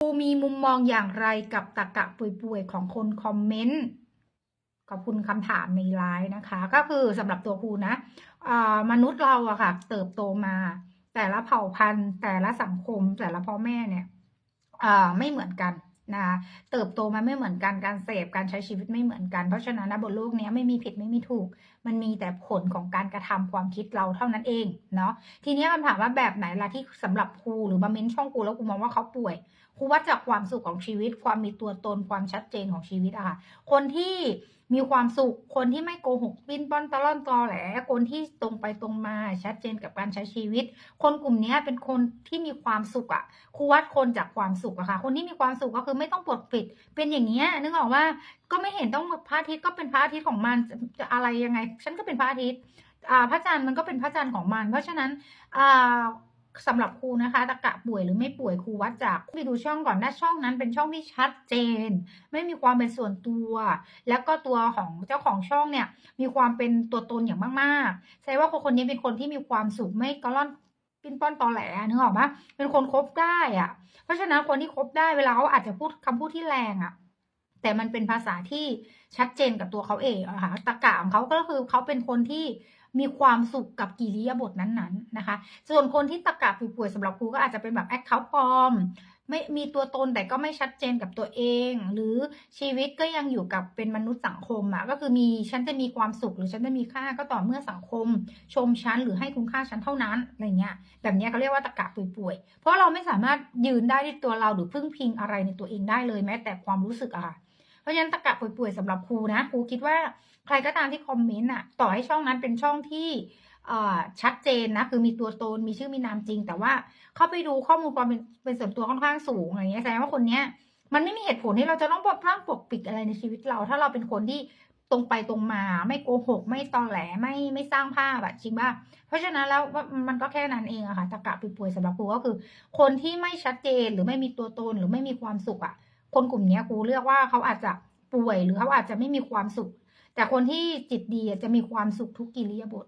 ครูมีมุมมองอย่างไรกับตะกะป่วยๆ ของคนคอมเมนต์ขอบคุณคำถามในไลน์นะคะ ก็คือสำหรับตัวครูนะมนุษย์เราอะค่ะ เติบโตมา แต่ละเผ่าพันธุ์ แต่ละสังคม แต่ละพ่อแม่เนี่ยไม่เหมือนกัน นะคะเติบโตมาไม่เหมือนกันการเสพการใช้ชีวิตไม่เหมือนกัน เพราะฉะนั้นนะบนโลกเนี้ยไม่มีผิดไม่มีถูก มันมีแต่ผลของการกระทำความคิดเราเท่านั้นเองเนาะทีนี้คำถามว่าแบบไหนล่ะที่สำหรับครูหรือมาเม้นช่องครูแล้วครูมองว่าเขาป่วยครูวัดจากความสุขของชีวิต ความมีตัวตนความชัดเจนของชีวิตอะค่ะคนที่มีความสุข คนที่ไม่โกหกปิ้นป้อนตะล่อนตอแหล คนที่ตรงไปตรงมาชัดเจนกับการใช้ชีวิต คนกลุ่มนี้เป็นคนที่มีความสุขอะครูวัดคนจากความสุขอะค่ะ คนที่มีความสุขก็คือไม่ต้องปกปิด เป็นอย่างเงี้ยนึกออกว่าก็ไม่เห็นต้องพระอาทิตย์ก็เป็นพระอาทิตย์ของมันจะจะอะไรยังไง ฉันก็เป็นพระอาทิตย์อ่าพระจันทร์มันก็เป็นพระจันทร์ของมัน เพราะฉะนั้นอ่า สำหรับครูนะคะตะกะป่วยหรือไม่ป่วยครูวัดจากไปดูช่องก่อนนะช่องนั้นเป็นช่องที่ชัดเจน ไม่มีความเป็นส่วนตัว แล้วก็ตัวของเจ้าของช่องเนี่ย มีความเป็นตัวตนอย่างมากๆแสดงว่าคนคนนี้เป็นคนที่มีความสุขไม่กระล่อนปิ้นป้อนตอแหลนึกออกปะเป็นคนคบได้อะเพราะฉะนั้นคนที่คบได้เวลาเขาอาจจะพูดคำพูดที่แรงอะแต่มันเป็นภาษาที่ชัดเจนกับตัวเขาเองอะค่ะตะกะของเขาก็คือเขาเป็นคนที่ มีความสุขกับกิริยาบทนั้นๆนะคะ ส่วนคนที่ตะกะป่วยๆสำหรับครูก็อาจจะเป็นแบบแอคเคาท์ปลอมไม่มีตัวตนแต่ก็ไม่ชัดเจนกับตัวเอง หรือชีวิตก็ยังอยู่กับเป็นมนุษย์สังคมอะก็คือมีฉันจะมีความสุขหรือฉันจะมีค่าก็ต่อเมื่อสังคม ชมฉันหรือให้คุณค่าฉันเท่านั้นอะไรเงี้ยแบบเนี้ยเขาเรียกว่าตะกะป่วยๆเพราะเราไม่สามารถยืนได้ด้วยตัวเราหรือพึ่งพิงอะไรในตัวเองได้เลยแม้แต่ความรู้สึกอะค่ะ ราะฉะนั้นตะกะป่วยๆสำหรับครูนะครูคิดว่าใครก็ตามที่คอมเมนต์อะต่อให้ช่องนั้นเป็นช่องที่ชัดเจนนะคือมีตัวตนมีชื่อมีนามจริง แต่ว่าเข้าไปดูข้อมูลความเป็นเป็นส่วนตัวค่อนข้างสูงอะไรเงี้ยแสดงว่าคนเนี้ยมันไม่มีเหตุผลที่เราจะต้องปกป้องปกปิดอะไรในชีวิตเรา ถ้าเราเป็นคนที่ตรงไปตรงมาไม่โกหก ไม่ตอแหลไม่ไม่สร้างภาพแบบจริงป่ะเพราะฉะนั้นแล้วว่ามันก็แค่นั้นเองอะค่ะตะกะป่วยๆสำหรับครูก็คือ คนที่ไม่ชัดเจนหรือไม่มีตัวตนหรือไม่มีความสุขอะ คนกลุ่มนี้ครูเลือกว่าเขาอาจจะป่วยหรือเขาอาจจะไม่มีความสุข แต่คนที่จิตดีจะมีความสุขทุกกิริยาบท